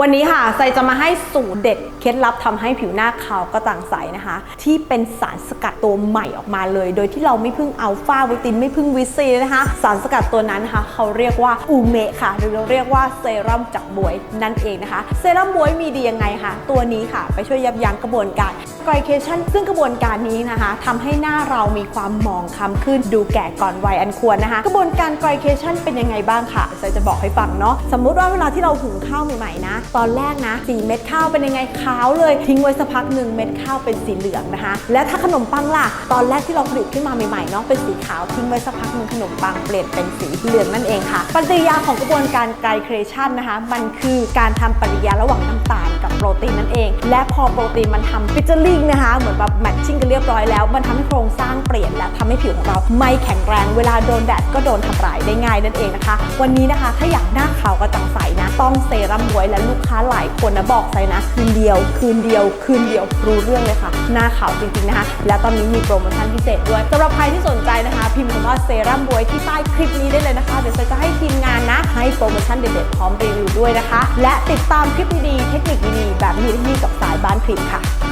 วันนี้ค่ะไซจะมาให้สูตรเด็ดเคล็ดลับทำให้ผิวหน้าขาวกระจ่างใสนะคะ ที่เป็นสารสกัดตัวใหม่ออกมาเลย โดยที่เราไม่พึ่งอัลฟาวิตินไม่พึ่งวิซีนะคะ สารสกัดตัวนั้นนะคะเขาเรียกว่าอูเมะค่ะ หรือเราเรียกว่าเซรั่มจากบวยนั่นเองนะคะ เซรั่มบวยมีดียังไงคะตัวนี้ค่ะ ไปช่วยยับยั้งกระบวนการ ไกลเคชันซึ่งกระบวนการนี้นะคะทำให้หน้าเรามีความหมองคล้ำขึ้นดูแก่ก่อนวัยอันควรนะคะ กระบวนการไกลเคชันเป็นยังไงบ้างค่ะไซจะบอกให้ฟังเนาะสมมุติว่าเวลาที่เราหุงข้าวใหม่ๆนะ ตอนแรกนะสีเม็ดข้าวเป็นยังไงขาวเลยทิ้งไว้สักพักหนึ่งเม็ดข้าวเป็นสีเหลืองนะคะ และถ้าขนมปังล่ะตอนแรกที่เราผลิตขึ้นมาใหม่ๆเนาะเป็นสีขาวทิ้งไว้สักพักหนึ่งขนมปังเปลี่ยนเป็นสีเหลืองนั่นเองค่ะปฏิกิริยาของกระบวนการไกลเคชันนะคะ มันคือการทำปฏิกิริยาระหว่างน้ำตาลกับโปรตีนนั่นเอง และพอโปรตีนมันทำฟิชเจอริงนะคะ เหมือนแบบแมทชิ่งกันเรียบร้อยแล้ว มันทำให้โครงสร้างเปลี่ยนและทำให้ผิวของเราไม่แข็งแรง เวลาโดนแดดก็โดนทำร้ายได้ง่ายนั่นเองนะคะ วันนี้นะคะถ้าอยากหน้าขาวกระจ่างใสนะ ต้องเซรั่มบวยและลูกค้าหลายคนนะบอกไซนะ คืนเดียว คืนเดียว คืนเดียวรู้เรื่องเลยค่ะ หน้าขาวจริงๆนะคะ และตอนนี้มีโปรโมชั่นพิเศษด้วยสำหรับใครที่สนใจนะคะ พิมพ์คำว่าเซรั่มบวยที่ใต้คลิปนี้ได้เลยนะคะเดี๋ยวจะให้ทีมงานนะ ให้โปรโมชั่นเด็ดๆพร้อมรีวิวด้วยนะคะ และติดตามคลิปดีๆเทคนิคดีๆแบบนี้ที่นี่กับสายบ้านคลิปค่ะ